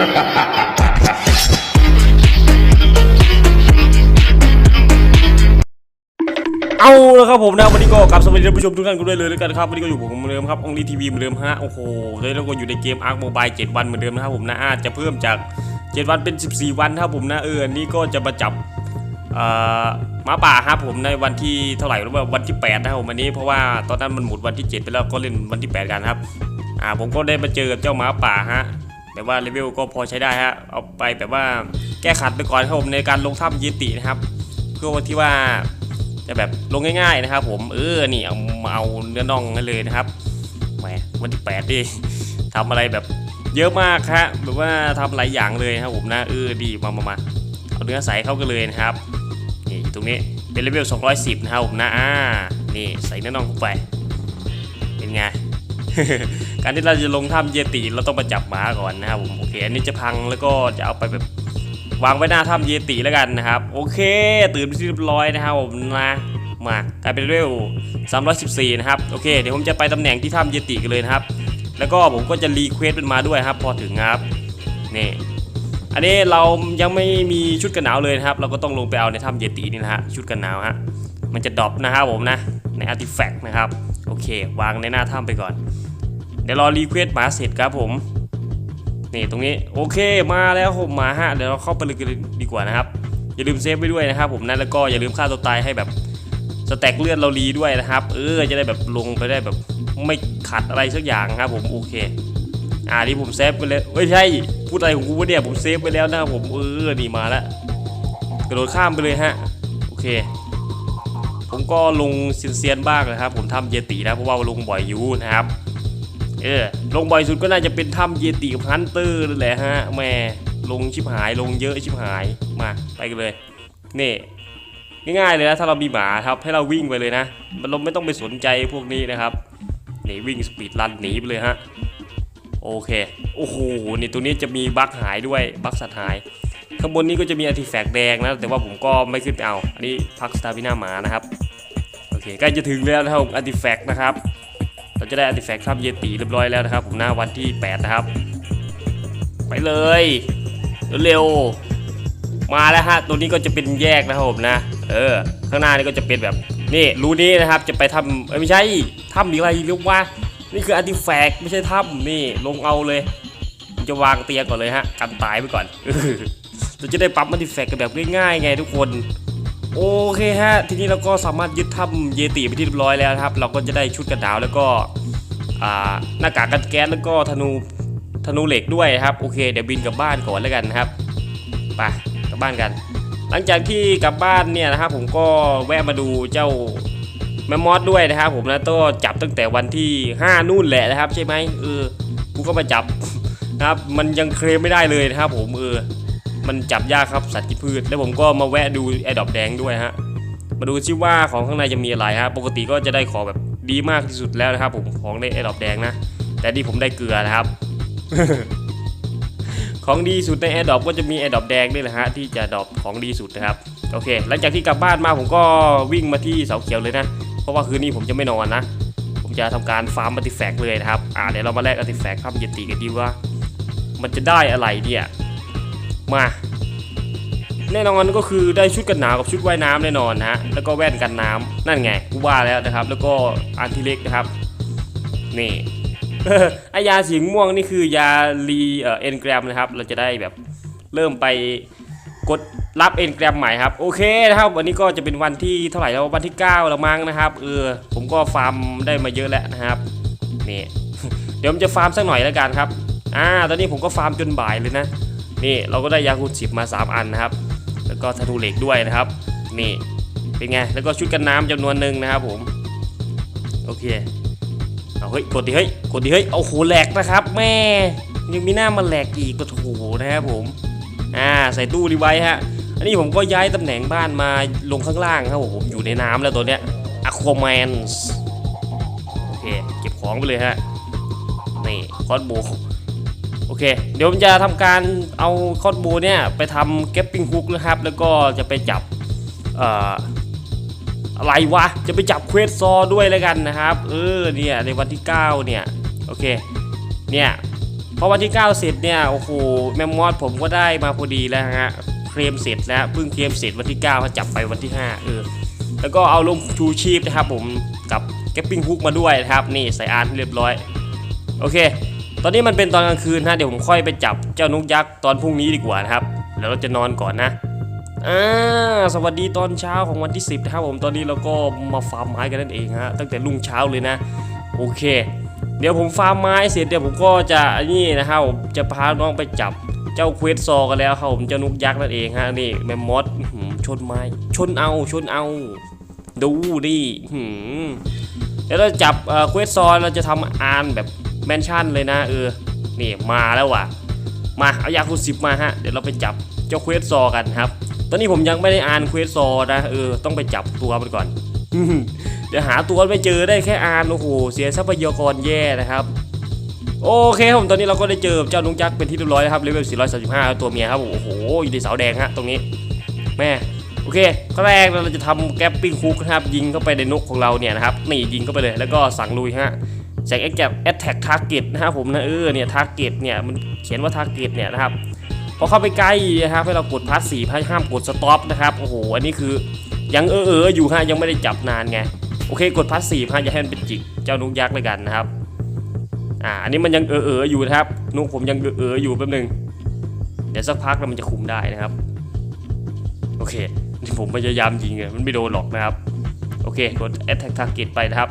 เอาแล้วครับผมนะวันนี้ก็กลับสวัสดีท่านผู้ชมทุกท่านกันด้วยเลยแล้วกันครับวันนี้ก็อยู่ผมเหมือนเดิมครับองลีทีวีเหมือนเดิมฮะโอ้โหเลยแล้วก็อยู่ในเกมอาร์คโมบาย7วันเหมือนเดิมนะครับผมนะอาจจะเพิ่มจาก 7 วันเป็น 14 วันครับผมนะเอออันนี้ก็จะมาจับหมาป่าครับผมในวันที่เท่าไหร่หรือว่าวันที่ 8 นะครับผมวันนี้เพราะว่าตอนนั้นมันหมดวันที่ 7 ไปแล้วก็เล่นวันที่ 8 กันครับอ่าผมก็ได้มาเจอกับเจ้าหมาป่าฮะ แต่ว่าเลเวลก็พอใช้ได้ฮะเอาไปแบบว่าแก้ขัดไปก่อนครับผมในการลงถ้ำเยตินะครับ เพื่อที่ว่าจะแบบลงง่ายๆนะครับ ผมเออนี่เอาเอาเนื้อน่องให้เลยนะครับแหมวันที่แปดดิทำอะไรแบบเยอะมากฮะแบบว่าทำหลายอย่างเลยครับผมนะเออดีมามามาเอาเนื้อใส่เข้ากันเลยนะครับนี่ตรงนี้เป็นเลเวล210นะครับผมนะอ่านี่ใส่เนื้อน่องไป การที่เราจะลงถ้ำเยติเราต้องมาจับหมาก่อนนะครับผมโอเคอันนี้จะพังแล้วก็จะเอาไปแบบวางไว้หน้าถ้ำเยติแล้วกันนะครับ โอเค ตื่นที่เรียบร้อยนะครับผมนะมากลายเป็นเร็ว314 นะครับ โอเค เดี๋ยวผมจะไปตำแหน่งที่ถ้ำเยติกันเลยนะครับ แล้วก็ผมก็จะรีเควสเป็นมาด้วยครับ พอถึงครับนี่อันนี้เรายังไม่มีชุดกันหนาวเลยนะครับ เราก็ต้องลงไปเอาในถ้ำเยตินี่นะฮะชุดกันหนาวฮะมันจะดรอปนะครับผมนะในอาร์ติแฟกต์นะครับ โอเค วางในหน้าถ้ำไปก่อน ดี๋ยวรอรีเควสหมาเสร็จครับผมนี่ตรงนี้โอเคมาแล้วผมมาฮะเดี๋ยวเราเข้าไปเลยกันดีกว่านะครับอย่าลืมเซฟไว้ด้วยนะครับผมนะแล้วก็อย่าลืมฆ่าตัวตายให้แบบสแต็กเลือดเรารีด้วยนะครับ เออจะได้แบบลงไปได้แบบไม่ขัดอะไรสักอย่างครับผมโอเคอ่านี่ผมเซฟไปเลยไม่ใช่พูดอะไรของกูวะเนี่ยผมเซฟไปแล้วนะครับผมเออนี่มาแล้วกระโดดข้ามไปเลยฮะโอเค ผมก็ลงเซียนๆบ้างนะครับ ผมทำเยตินะเพราะว่าลงบ่อยอยู่นะครับ เออ ลงบ่อยสุดก็น่าจะเป็นถ้ำเยติกับฮันเตอร์นั่นแหละฮะแม่ลงชิบหายลงเยอะชิบหายมาไปกันเลยนี่ง่ายๆเลยนะถ้าเรามีหมาครับให้เราวิ่งไปเลยนะ มันเราไม่ต้องไปสนใจพวกนี้นะครับนี่วิ่งสปีดรันหนีไปเลยฮะโอเคโอ้โหนี่ตัวนี้จะมีบั๊กหายด้วยบั๊กสัตว์หาย ข้างบนนี้ก็จะมีอาร์ติแฟกต์แดงนะแต่ว่าผมก็ไม่ขึ้นไปเอา อันนี้พักสตาร์วินาหมานะครับโอเคใกล้จะถึงแล้วนะครับอาร์ติแฟกต์นะครับ เราจะได้อาร์ติแฟกต์ทำเยติเรียบร้อยแล้วนะครับผมหน้าวันที่ 8 นะครับ ไปเลยเร็วมาแล้วฮะตัวนี้ก็จะเป็นแยกนะครับผมนะ เออ ข้างหน้านี่ก็จะเป็นแบบนี่รูนี้นะครับจะไปทำไม่ใช่ถ้ำหรืออะไรเรียกว่า นี่คืออาร์ติแฟกต์ไม่ใช่ถ้ำนี่ลงเอาเลยจะวางเตียงก่อนเลยฮะกันตายไปก่อนเราจะได้ปั๊มอาร์ติแฟกต์กันแบบง่ายๆไงทุกคน โอเคฮะ ทีนี้เราก็สามารถยึดถ้ำเยติไปที่เรียบร้อยแล้วนะครับ เราก็จะได้ชุดกันดาวแล้วก็หน้ากากกันแก๊สแล้วก็ธนูธนูเหล็กด้วยครับ โอเค เดี๋ยวบินกลับบ้านก่อนแล้วกันนะครับไปกลับบ้านกัน หลังจากที่กลับบ้านเนี่ยนะครับผมก็แวะมาดูเจ้าแมมมอสด้วยนะครับ ผมนะก็จับตั้งแต่วันที่ 5 นู่นแหละนะครับ ใช่ไหมเออกูก็มาจับนะครับ มันยังเคลมไม่ได้เลยนะครับ ผมเออ มันจับยากครับสัตว์กินพืช แล้วผมก็มาแวะดูแอดดอปแดงด้วยฮะมาดูซิว่าของข้างในจะมีอะไรฮะปกติก็จะได้ของแบบดีมากที่สุดแล้วนะครับ ผมของในแอดดอปแดงนะ แต่นี่ผมได้เกลือนะครับ ของดีสุดในแอดดอปก็จะมีแอดดอปแดงนี่แหละฮะที่จะดอปของดีสุดนะครับโอเค หลังจากที่กลับบ้านมาผมก็วิ่งมาที่เสาเขียวเลยนะ เพราะว่าคืนนี้ผมจะไม่นอนนะ ผมจะทำการฟาร์มอาร์ติแฟกเลยนะครับ อ่าเดี๋ยวเรามาแลกอาร์ติแฟกต์ทำเยติกันดีว่า มันจะได้อะไรเนี่ย มา แน่นอนก็คือได้ชุดกันหนาวกับชุดว่ายน้ำแน่นอนนะฮะแล้วก็แว่นกันน้ำนั่นไงกูว่าแล้วนะครับ แล้วก็อันทีเล็กนะครับนี่ไอยาสีม่วงนี่คือยารีเอ่อเอนแกรมนะครับ เราจะได้แบบเริ่มไปกดรับเอ็นแกรมใหม่ครับโอเคนะครับ วันนี้ก็จะเป็นวันที่เท่าไหร่แล้ววันที่ 9 แล้วมั้งนะครับเออผมก็ฟาร์มได้มาเยอะแล้วนะครับนี่เดี๋ยวผมจะฟาร์มสักหน่อยแล้วกันครับอ่าตอนนี้ผมก็ฟาร์มจนบ่ายเลยนะ นี่เราก็ได้ยาคูณสิบมา 3 อันนะครับ แล้วก็ธนูเหล็กด้วยนะครับ นี่เป็นไง แล้วก็ชุดกันน้ำจำนวนหนึ่งนะครับผม โอเค เอาเฮ้ย กดดิเฮ้ย กดดิเฮ้ย เอาโหแหลกนะครับ แม่ ยังมีหน้ามาแหลกอีกก็โถนะครับผม อ่า ใส่ตู้ดีไว้ฮะ อันนี้ผมก็ย้ายตำแหน่งบ้านมาลงข้างล่างครับผมอยู่ในน้ำแล้วตัวเนี้ย Aquaman โอเค เก็บของไปเลยฮะ นี่คอสโบ เค เดี๋ยวผมจะทำการเอาคอสโบเนี่ยไปทำเก็บปิ้งฮุกนะครับ แล้วก็จะไปจับเอ่ออะไรวะ จะไปจับเควสซอด้วยแล้วกันนะครับ เออเนี่ยในวันที่ 9 เนี่ย โอเค เนี่ยพอวันที่9เสร็จเนี่ย โอ้โห แมมมอสผมก็ได้มาพอดีแล้วฮะ เคลมเสร็จแล้วเพิ่งเคลมเสร็จวันที่9ก้าจับไปวันที่ 5 เออ แล้วก็เอาลงชูชีพนะครับผม กับแกปปิ้งฮุกมาด้วยนะครับ นี่ใส่อานเรียบร้อย โอเค ตอนนี้มันเป็นตอนกลางคืนฮะเดี๋ยวผมค่อยไปจับเจ้านกยักษ์ตอนพรุ่งนี้ดีกว่านะครับ แล้วเราจะนอนก่อนนะอ่าสวัสดีตอนเช้าของวันที่ 10นะครับผมตอนนี้เราก็มาฟาร์มไม้กันนั่นเองฮะตั้งแต่รุ่งเช้าเลยนะ โอเค เดี๋ยวผมฟาร์มไม้เสร็จเดี๋ยวผมก็จะนี่นะครับจะพาน้องไปจับเจ้าเควสซอกันแล้วครับผมเจ้านกยักษ์นั่นเองฮะนี่แมมมอสชนไม้ ชนเอาชนเอาดูดิเดี๋ยวเราจับเอ่อเควสซอเราจะทำอานแบบ แมนชั่นเลยนะเออ นี่มาแล้วว่ะ มาเอายาคูสิบมาฮะ เดี๋ยวเราไปจับเจ้าเควสซอกันครับ ตอนนี้ผมยังไม่ได้อ่านเควสซอนะเออ ต้องไปจับตัวมันก่อน เดี๋ยวหาตัวไม่เจอได้แค่อ่านโอ้โหเสียทรัพยากรแย่นะครับ โอเคครับผมตอนนี้เราก็ได้เจอเจ้านุงจักเป็นที่เรียบร้อยแล้วครับเลเวล435 ตัวเมียครับ โอ้โหอยู่ในเสาแดงฮะตรงนี้ แม่โอเคข้อแรกเราจะทำแกปปิ้งคุกนะครับ ยิงเข้าไปในนกของเราเนี่ยนะครับ นี่ยิงเข้าไปเลย แล้วก็สั่งลุยฮะ แสงแอคแกแอตแทกทาร์เก็ตนะครับผมนะเออเนี่ยทาร์เก็ตเนี่ยมันเขียนว่าทาร์เก็ตเนี่ยนะครับพอเข้าไปใกล้นะครับให้เรากดพาสสีห้ามกดสต็อปนะครับโอ้โหอันนี้คือยังเออเอออยู่ฮะยังไม่ได้จับนานไงโอเคกดพาสซีฟฮะอย่าให้มันเป็นจิกเจ้านุกยักษ์เลยกันนะครับอ่าอันนี้มันยังเออเอออยู่นะครับนุกผมยังเออเอออยู่แป๊บหนึงเดี๋ยวสักพักแล้วมันจะคุมได้นะครับ โอเคที่ผมพยายามยิงอะมันไม่โดนหรอกนะครับ โอเคกด attack target ไปนะครับ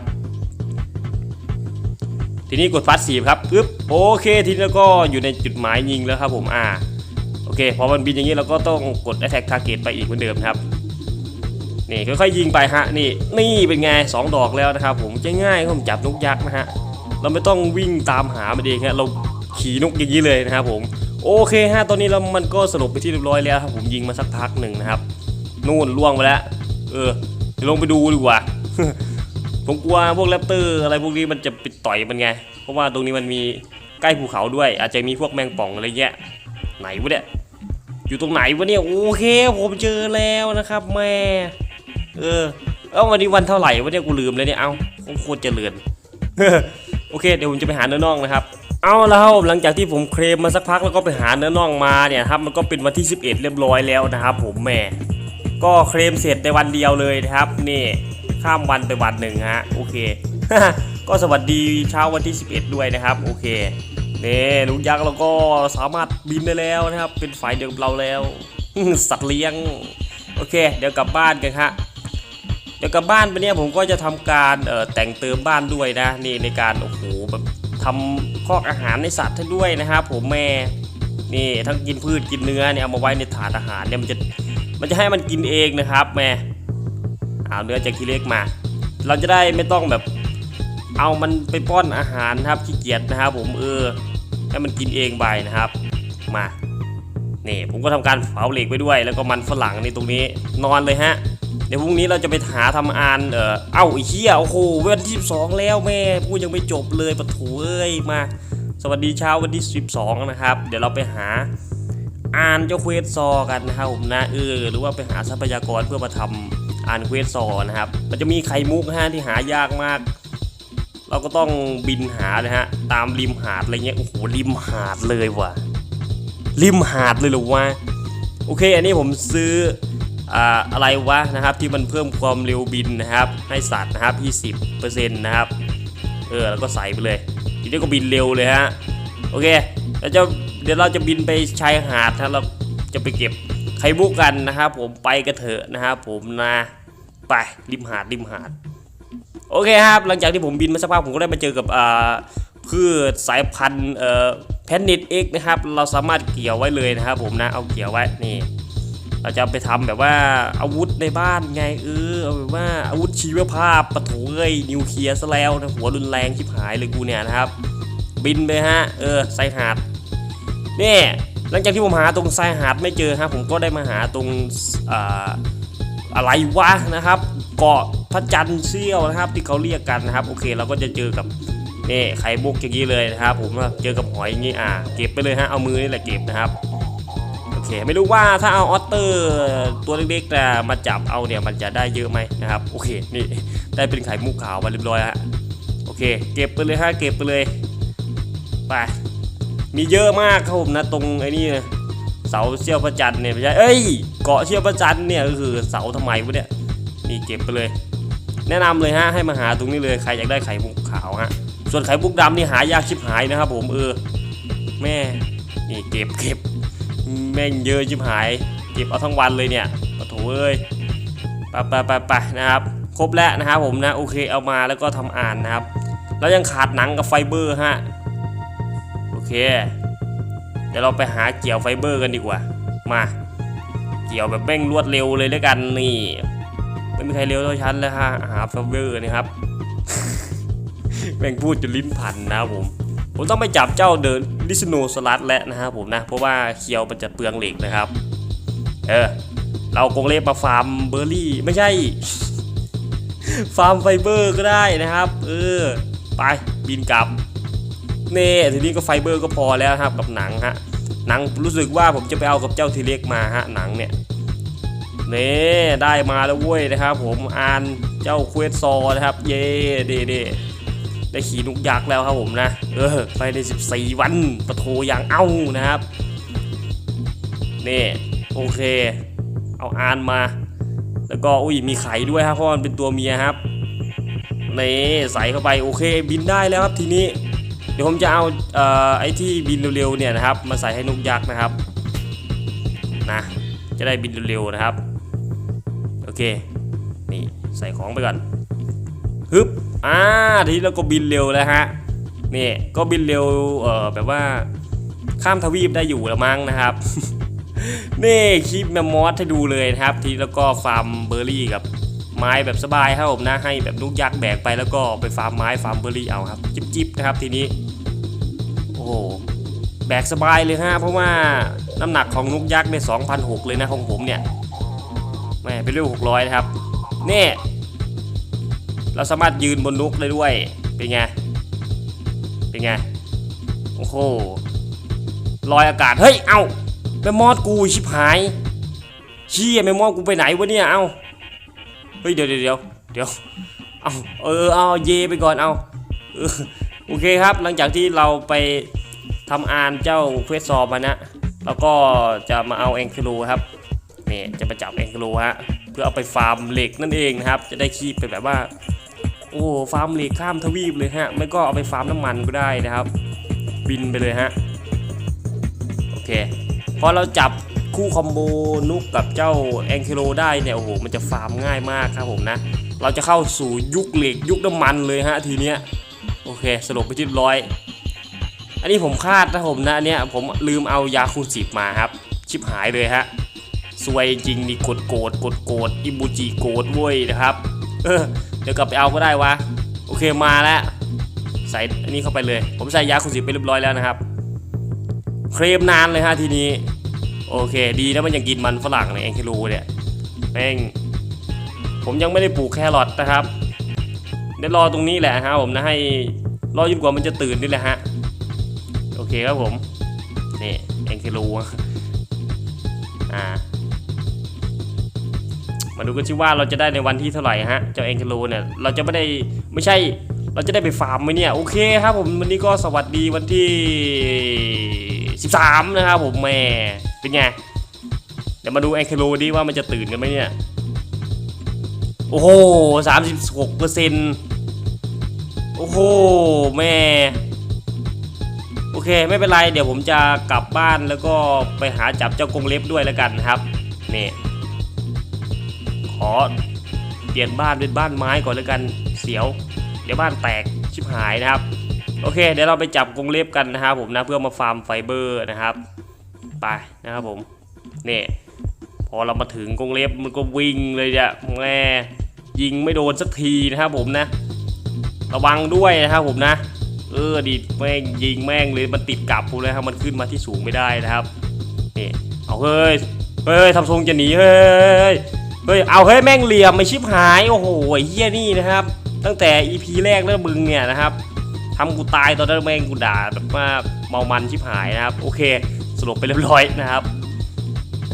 ทีนี้กดพาสซีฟครับปึ๊บโอเคทีนี้ก็อยู่ในจุดหมายยิงแล้วครับผมอ่าโอเคพอมันบินอย่างนี้เราก็ต้องกด attack target ไปอีกเหมือนเดิมครับนี่ค่อยๆยิงไปฮะนี่นี่เป็นไงสองดอกแล้วนะครับผมจะง่ายครับผมจับนกยักษ์นะฮะเราไม่ต้องวิ่งตามหามันเองฮะเราขี่นกอย่างนี้เลยนะครับผมโอเคฮะตอนนี้เรามันก็สลบไปที่เรียบร้อยแล้วครับผมยิงมาสักพักหนึ่งนะครับนู่นล่วงไปแล้วเออลงไปดูดีกว่า ผมกลัวพวกแรปเตอร์อะไรพวกนี้มันจะไปต่อยมันไง เพราะว่าตรงนี้มันมีใกล้ภูเขาด้วย อาจจะมีพวกแมงป่องอะไรเงี้ย ไหนวะเนี่ย อยู่ตรงไหนวะเนี่ย โอเค ผมเจอแล้วนะครับแม่ เออ เอ้าวันนี้วันเท่าไหร่วะเนี่ยกูลืมเลยเนี่ย เอ้าโคตรเจริญโอเค เดี๋ยวผมจะไปหาเนื้อน่องนะครับ เอาแล้วหลังจากที่ผมเคลมมาสักพักแล้วก็ไปหาเนื้อน่องมาเนี่ยครับ มันก็เป็นวันที่ 11 เรียบร้อยแล้วนะครับ ผมแม่ ก็เคลมเสร็จในวันเดียวเลยนะครับนี่ ข้ามวันไปวันหนึ่งฮะโอเค ก็สวัสดีเช้าวันที่ 11 ด้วยนะครับ โอเคนี่ลุงยักษ์เราก็สามารถบินได้แล้วนะครับ เป็นฝ่ายเดียวกับเราแล้ว สัตว์เลี้ยง โอเค เดี๋ยวกลับบ้านกันฮะเดี๋ยวกลับบ้านไปเนี่ยผมก็จะทำการเอ่อแต่งเติมบ้านด้วยนะนี่ในการโอ้โหแบบทำคอกอาหารในสัตว์ให้ด้วยนะครับผมแม่นี่ทั้งกินพืชกินเนื้อเนี่ยเอามาไว้ในถาดอาหารเนี่ยมันจะมันจะให้มันกินเองนะครับแม่ เอาเนื้อจากทีเล็กมา เราจะได้ไม่ต้องแบบเอามันไปป้อนอาหารครับขี้เกียจนะครับผมเออให้มันกินเองไปนะครับมานี่ผมก็ทำการเผาเหล็กไปด้วย แล้วก็มันฝรั่งในตรงนี้นอนเลยฮะ เดี๋ยวพรุ่งนี้เราจะไปหาทำอานเออเอ้าไอ้เหี้ยโอ้โหวันที่12แล้วแม่พูดยังไม่จบเลยปะถูเอ้ยมา สวัสดีเช้าวันที่ 12 นะครับ เดี๋ยวเราไปหาอ่านเจ้าเควสซอกันนะครับผมนะเออหรือว่าไปหาทรัพยากรเพื่อมาทำ อ่านเควสซอนะครับ มันจะมีไข่มุกฮะที่หายากมาก เราก็ต้องบินหาเลยฮะ ตามริมหาดอะไรเงี้ย โอ้โห ริมหาดเลยว่ะ ริมหาดเลยหรือวะ โอเค อันนี้ผมซื้ออ่าอะไรวะนะครับที่มันเพิ่มความเร็วบินนะครับ ให้สัตว์นะครับ 20%นะครับ เออ แล้วก็ใส่ไปเลย ทีนี้ก็บินเร็วเลยฮะ โอเค แล้วจะเดี๋ยวเราจะบินไปชายหาดนะเราจะไปเก็บไข่มุกกันนะครับผมไปกันเถอะนะครับผมนะ ไปริมหาดริมหาด โอเคครับหลังจากที่ผมบินมาสักพักผมก็ได้มาเจอกับอ่าพืชสายพันธุ์เอ่อแพนนิตเอ็กนะครับ เราสามารถเกี่ยวไว้เลยนะครับผมนะเอาเกี่ยวไว้นี่เราจะไปทำแบบว่าอาวุธในบ้านไงเออเอาแบบว่าอาวุธชีวภาพปะโถเอ้ยนิวเคลียร์ซะแล้วนะหัวรุนแรงชิบหายเลยกูเนี่ยนะครับ บินไปฮะเออไซหาดนี่หลังจากที่ผมหาตรงไซหาดไม่เจอฮะผมก็ได้มาหาตรงอ่า อะไรวะนะครับเกาะพระจันทร์เสี้ยวนะครับ ที่เขาเรียกกันนะครับ โอเคเราก็จะเจอกับนี่ไข่มุกอย่างนี้เลยนะครับ ผมเจอกับหอยอย่างนี้อ่าเก็บไปเลยฮะเอามือนี่แหละเก็บนะครับโอเคไม่รู้ว่าถ้าเอาออตเตอร์ตัวเล็กๆแต่มาจับเอาเนี่ยมันจะได้เยอะไหมนะครับโอเคนี่ได้เป็นไข่มุกขาวมาเรียบร้อยฮะโอเค เก็บไปเลยฮะเก็บไปเลยไปมีเยอะมากครับผมนะตรงไอ้นี่นะ เสาเชี่ยวพระจันทร์เนี่ยไม่ใช่เอ้ยเกาะเชี่ยวพระจันทร์เนี่ยก็คือเสาทำไมวะเนี่ยนี่เก็บไปเลย แนะนำเลยฮะให้มาหาตรงนี้เลยใครอยากได้ไข่มุกขาวฮะส่วนไข่มุกดำนี่หายากชิบหายนะครับ ผมเออแม่นี่เก็บเก็บแม่งเยอะชิบหาย เก็บเอาทั้งวันเลยเนี่ยปะโถเอ้ยไปไปไปไปนะครับ ครบแล้วนะครับผมนะโอเคเอามาแล้วก็ทำอ่านนะครับ แล้วยังขาดหนังกับไฟเบอร์ฮะโอเค เดี๋ยวเราไปหาเกี่ยวไฟเบอร์กันดีกว่า มา เกี่ยวแบบแม่งรวดเร็วเลยแล้วกันนี่ ไม่มีใครเร็วเท่าฉันเลยฮะหาไฟเบอร์นี่ครับ แม่งพูดจนลิ้นพันนะผม ผมต้องไปจับเจ้าเดินดิสโนสลัดแล้วนะครับผมนะ เพราะว่าเคียวมันจะเปลืองเหล็กนะครับ เออ เรากงเล็บมาฟาร์มเบอร์รี่ไม่ใช่ ฟาร์มไฟเบอร์ก็ได้นะครับ เออ ไปบินกลับ เน่ทีนี้ก็ไฟเบอร์ก็พอแล้วครับกับหนังฮะหนังรู้สึกว่าผมจะไปเอากับเจ้าทีเล็กมาฮะหนังเนี่ยเน่ได้มาแล้วเว้ยนะครับ ผมอ่านเจ้าเควสซอนะครับ เย่เดเดได้ขี่นุกยักษ์แล้วครับผมนะเออไปใน 14 วันประโทอย่างเอ้านะครับนี่โอเค เอาอ่านมา แล้วก็อุ้ยมีไข่ด้วยครับเพราะมันเป็นตัวเมียครับนี่ใส่เข้าไปโอเคบินได้แล้วครับทีนี้ ดี๋ยวผมจะเอาเอ่อไอ้ที่บินเร็วๆเนี่ยนะครับ มาใส่ให้นกยักษ์นะครับนะจะได้บินเร็วๆนะครับ โอเค นี่ใส่ของไปก่อนฮึบอ่าทีนี้เราก็บินเร็วแล้วฮะนี่ก็บินเร็วเอ่อแบบว่าข้ามทวีปได้อยู่ล้วมั้งนะครับ นี่คลิปแมมมอสให้ดูเลยนะครับ ทีแล้วก็ฟาร์มเบอร์รี่กับไม้แบบสบายครับผมนะให้แบบลูกยักษ์แบกไปแล้วก็ไปฟาร์มไม้ฟาร์มเบอร์รี่เอาครับ จิบๆนะครับทีนี้ ห แบกสบายเลยฮะ เพราะว่าน้ำหนักของนกยักษ์เนี่ยสองพันหกเลยนะของผมเนี่ยแม่เป็นเรื่องหกร้อยนะครับ นี่ เราสามารถยืนบนนกได้ด้วย เป็นไง เป็นไง โอ้โห ลอยอากาศ เฮ้ย เอ้าแม่มอดกูชิบหายเชี่ยแม่มอดกูไปไหนวะเนี่ย เอาเฮ้ยเดี๋ยวเดี๋ยวเดี๋ยวเดี๋ยว เอาเออ เอาเยไปก่อน เอาเออ โอเคครับ หลังจากที่เราไปทำอานเจ้าเควสซอมมานะ แล้วก็จะมาเอาแองคิโลครับนี่จะมาจับแองคิโลฮะเพื่อเอาไปฟาร์มเหล็กนั่นเองนะครับ จะได้คีบเป็นแบบว่า โอ้ฟาร์มเหล็กข้ามทวีปเลยฮะไม่ก็เอาไปฟาร์มน้ำมันก็ได้นะครับ บินไปเลยฮะโอเคพอเราจับคู่คอมโบนุกกับเจ้าแองเคโลได้เนี่ยโอ้โหมันจะฟาร์มง่ายมากครับผมนะ เราจะเข้าสู่ยุคเหล็กยุคน้ำมันเลยฮะทีเนี้ย โอเคสรุปไปที่ร้อย อันนี้ผมคาดนะผมนะอันเนี้ยผมลืมเอายาคูสิบมาครับ ชิบหายเลยฮะสวยจริงนี่กดโกรธกดโกรธอิบูจิโกรธเว้ยนะครับเออเดี๋ยวกลับไปเอาก็ได้วะโอเคมาแล้วใส่อันนี้เข้าไปเลย ผมใส่ยาคูสิบไปเรียบร้อยแล้วนะครับ เคลมนานเลยฮะทีนี้ โอเค ดีนะมันยังกินมันฝรั่งในแองเคลูเนี่ยแม่งผมยังไม่ได้ปลูกแครอทนะครับเดี๋ยวรอตรงนี้แหละฮะผมนะให้ รอจนกว่ามันจะตื่นนี่แหละฮะ โอเคครับผม นี่แองเคลูอ่า มาดูกันสิว่าเราจะได้ในวันที่เท่าไหร่ฮะ เจ้าแองเคลูเนี่ย เราจะไม่ได้ไม่ใช่ เราจะได้ไปฟาร์มไหมเนี่ย โอเคครับผมวันนี้ก็สวัสดีวันที่ 13 นะครับผมแม่ เป็นไง เดี๋ยวมาดูแองเคโลดิว่ามันจะตื่นกันไหมเนี่ย โอ้โห36เปอร์เซ็นต์ โอ้โหแม่โอเคไม่เป็นไร เดี๋ยวผมจะกลับบ้านแล้วก็ไปหาจับเจ้ากรงเล็บด้วยแล้วกันครับนี่ขอเปลี่ยนบ้านเป็นบ้านไม้ก่อนแล้วกันเสียว เดี๋ยวบ้านแตกชิบหายนะครับ โอเค เดี๋ยวเราไปจับกรงเล็บกันนะครับผมนะเพื่อมาฟาร์มไฟเบอร์นะครับไปนะครับผมนี่พอเรามาถึงกรงเล็บมันก็วิ่งเลยเนี่ยแม่ยิงไม่โดนสักทีนะครับผมนะ ระวังด้วยนะครับผมนะ เออดิแม่งยิงแม่งเลยมันติดกับกูเลยครับมันขึ้นมาที่สูงไม่ได้นะครับนี่เอาเฮ้ยเฮ้ยทำทรงจะหนีเฮ้ยเฮ้ยเอาเฮ้ยแม่งเหลี่ยมไม่ชิบหายโอ้โหเฮี้ยนี่นะครับ ตั้งแต่ EP แรกเริ่มมึงเนี่ยนะครับทำกูตายตอนนั้นแม่งกูด่าแบบว่าเมามันชิบหายนะครับ โอเคสรุปไปเรียบร้อยนะครับ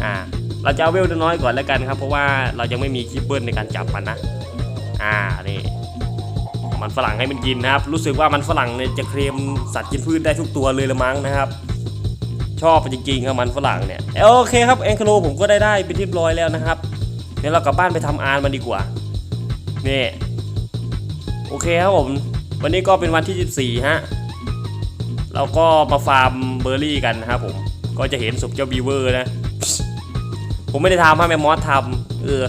อ่าเราจะเอาเวลน้อยก่อนแล้วกันครับ เพราะว่าเรายังไม่มีคลิปเบิลในการจับมันนะ อ่านี่ มันฝรั่งให้มันกินนะครับ รู้สึกว่ามันฝรั่งเนี่ยจะเคลมสัตว์กินพืชได้ทุกตัวเลยละมั้งนะครับ ชอบจริงๆครับมันฝรั่งเนี่ยโอเคครับแองโลผมก็ได้ได้เป็นที่ร้อยแล้วนะครับเดี๋ยวเรากลับบ้านไปทำอาร์มันดีกว่านี่โอเคครับผม วันนี้ก็เป็นวันที่ 14 ฮะ เราก็มาฟาร์มเบอร์รี่กันนะครับผม ก็จะเห็นศพเจ้าบีเวอร์นะ ผมไม่ได้ทำให้แมมมอสทำเออ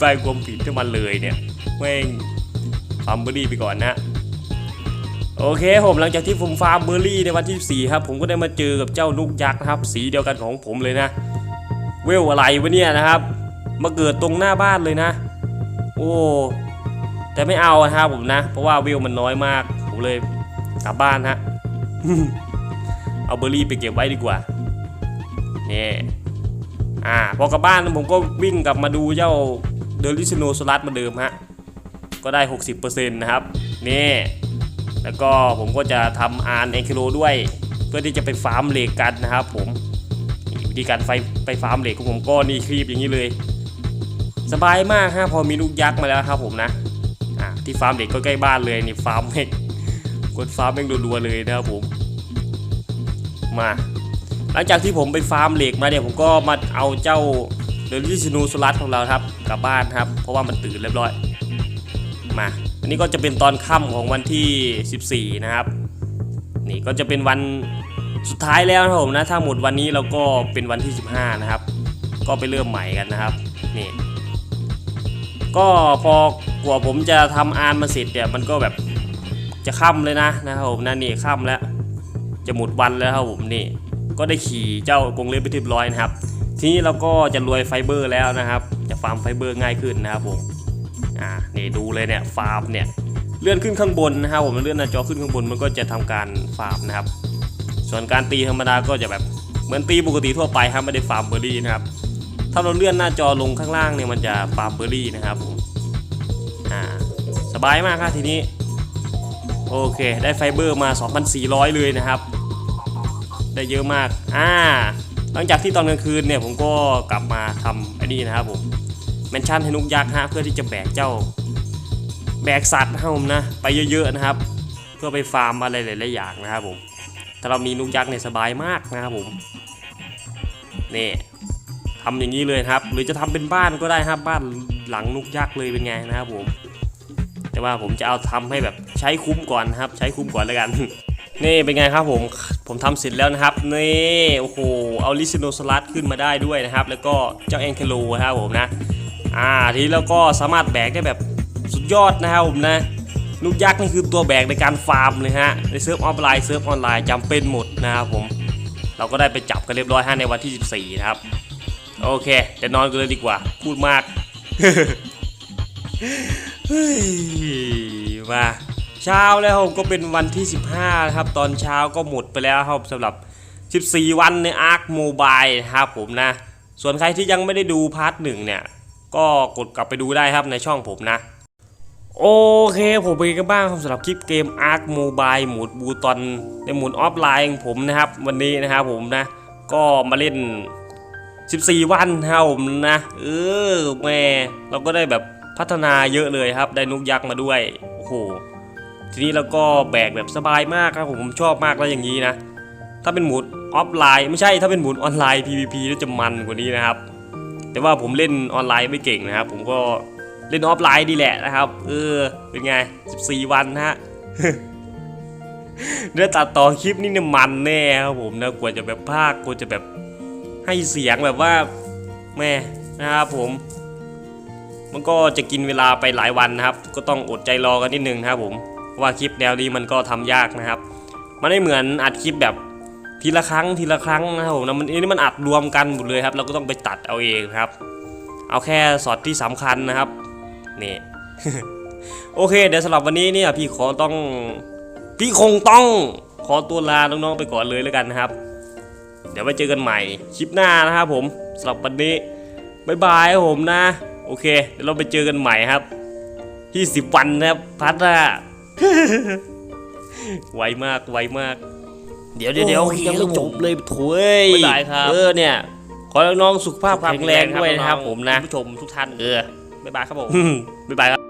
ไปความผิดที่มันเลยเนี่ยแม่ง ฟาร์มเบอร์รี่ไปก่อนนะโอเคผมหลังจากที่ผมฟาร์มเบอร์รี่ในวันที่ 4 ครับ ผมก็ได้มาเจอกับเจ้านุกยักษ์นะครับ สีเดียวกันของผมเลยนะเวลอะไรวะเนี่ยนะครับ มาเกิดตรงหน้าบ้านเลยนะ โอ้แต่ไม่เอานะครับผมนะ เพราะว่าเวลมันน้อยมาก ผมเลยกลับบ้านฮะเอาเบอร์รี่ไปเก็บไว้ดีกว่านี่อ่าพอกลับบ้านผมก็วิ่งกลับมาดูเจ้าเดลิซิโนสลัดมาเดิมฮะ ก็ได้ 60%นะครับนี่แล้วก็ผมก็จะทำอาร์นเอคิโลด้วย เพื่อที่จะไปฟาร์มเหล็กกันนะครับผมวิธีการไฟไปฟาร์มเหล็กของผมก็นี่คลีปอย่างนี้เลย สบายมากฮะพอมีลูกยักษ์มาแล้วครับผมนะอ่าที่ฟาร์มเหล็กก็ใกล้บ้านเลยนี่ฟาร์มเหล็กกดฟาร์มแม่งรัวๆเลยนะครับผมมาหลังจากที่ผมไปฟาร์มเหล็กมาเนี่ยผมก็มาเอาเจ้าเดลิซินูสลัดของเราครับกลับบ้านครับ เพราะว่ามันตื่นเรียบร้อย มาอันนี้ก็จะเป็นตอนค่ำของวันที่ 14 นะครับ นี่ก็จะเป็นวันสุดท้ายแล้วนะครับผมนะถ้าหมดวันนี้เราก็เป็นวันที่ 15 นะครับ ก็ไปเริ่มใหม่กันนะครับนี่ก็พอกว่าผมจะทำอานมาเสร็จเนี่ยมันก็แบบจะค่ำเลยนะนะครับผมนั่นนี่ค่ำแล้ว จะหมดวันแล้วครับผมนี่ก็ได้ขี่เจ้ากรงเล็บไปเรียบร้อยนะครับ ทีนี้เราก็จะรวยไฟเบอร์แล้วนะครับ จะฟาร์มไฟเบอร์ง่ายขึ้นนะครับผม อ่านี่ดูเลยเนี่ยฟาร์มเนี่ยเลื่อนขึ้นข้างบนนะครับผมเลื่อนหน้าจอขึ้นข้างบนมันก็จะทำการฟาร์มนะครับ ส่วนการตีธรรมดาก็จะแบบเหมือนตีปกติทั่วไปครับไม่ได้ฟาร์มเบอร์รี่นะครับถ้าเราเลื่อนหน้าจอลงข้างล่างเนี่ยมันจะฟาร์มเบอร์รี่นะครับผมอ่าสบายมากครับทีนี้โอเค ได้ไฟเบอร์มา 2,400 เลยนะครับ ได้เยอะมากอ่าหลังจากที่ตอนกลางคืนเนี่ยผมก็กลับมาทำไอ้นี่นะครับผม มนชั่นให้นุกยักษ์ฮะเพื่อที่จะแบกเจ้า แบกสัตว์นะครับผมนะ ไปเยอะๆนะครับ เพื่อไปฟาร์มอะไรหลายๆอย่างนะครับผมถ้าเรามีนุกยักษ์เนี่ยสบายมากนะครับผมนี่ทำอย่างนี้เลยครับ หรือจะทำเป็นบ้านก็ได้ครับบ้านหลังนุกยักษ์เลยเป็นไงนะครับผม แต่ว่าผมจะเอาทำให้แบบใช้คุ้มก่อนครับ ใช้คุ้มก่อนแล้วกัน นี่เป็นไงครับผม ผมทำเสร็จแล้วนะครับ นี่โอ้โห เอาลิซิโนสลัดขึ้นมาได้ด้วยนะครับ แล้วก็เจ้าแองเคโลนะครับผมนะ อ่าทีนี้เราก็สามารถแบกได้แบบสุดยอดนะครับผมนะลูกยักษ์นี่คือตัวแบกในการฟาร์มเลยฮะในเซิร์ฟออฟไลน์เซิร์ฟออนไลน์จำเป็นหมดนะครับผม เราก็ได้ไปจับกันเรียบร้อยฮะในวันที่ 14 นะครับ โอเคเดี๋ยวนอนกันเลยดีกว่า พูดมากมาเช้าแล้วผมก็เป็นวันที่ 15 ครับ ตอนเช้าก็หมดไปแล้วครับสำหรับ 14 วันในอาร์คโมบายครับผมนะ ส่วนใครที่ยังไม่ได้ดูพาร์ทหนึ่งเนี่ย ก็กดกลับไปดูได้ครับในช่องผมนะ โอเคผมเป็นกันบ้างครับสำหรับคลิปเกม Ark Mobile หมุดบูตอนในหมุดออฟไลน์ของผมนะครับ วันนี้นะครับผมนะ ก็มาเล่น 14 วันครับผมนะเออแม่เราก็ได้แบบพัฒนาเยอะเลยครับ ได้นุกยักษ์มาด้วยโอ้โหทีนี้เราก็แบกแบบสบายมากครับผมผมชอบมากแล้วอย่างนี้นะ ถ้าเป็นหมุดออฟไลน์ ไม่ใช่ถ้าเป็นหมุดออนไลน์ PVP น่าจะมันกว่านี้นะครับ แต่ว่าผมเล่นออนไลน์ไม่เก่งนะครับ ผมก็เล่นออฟไลน์ดีแหละนะครับ เออ เป็นไง 14 วันนะฮะเนื้อตัดต่อคลิปนี่เนี่ยมันแน่ครับผมนะกว่าจะแบบภาคกว่าจะแบบให้เสียงแบบว่าแม่นะครับผม มันก็จะกินเวลาไปหลายวันนะครับ ก็ต้องอดใจรอกันนิดนึงนะครับผมว่าคลิปแนวนี้มันก็ทำยากนะครับ มันไม่เหมือนอัดคลิปแบบ ทีละครั้งทีละครั้งนะครับผมนะมันนี้มันอัดรวมกันหมดเลยครับ เราก็ต้องไปตัดเอาเองครับ เอาแค่สอดที่สำคัญนะครับนี่โอเค เดี๋ยวสำหรับวันนี้เนี่ยพี่ขอต้องพี่คงต้องขอตัวลาน้องๆไปก่อนเลยแล้วกันนะครับ เดี๋ยวไว้เจอกันใหม่คลิปหน้านะครับผมสำหรับวันนี้บายบายครับผมนะ โอเค เดี๋ยวเราไปเจอกันใหม่ครับที่สิบวันนะครับพัดอะไวมากไวมาก เดี๋ยวเดี๋ยวเดี๋ยวโอเคยังครัไม่บผมจบเลยโถุยบ๊ายบายครับ เออเนี่ย ขอให้น้องๆสุขภาพแข็งแรงด้วยนะครับผมนะ ผู้ชมทุกท่านเออบ๊ายบายครับผมบ๊ายบายครับ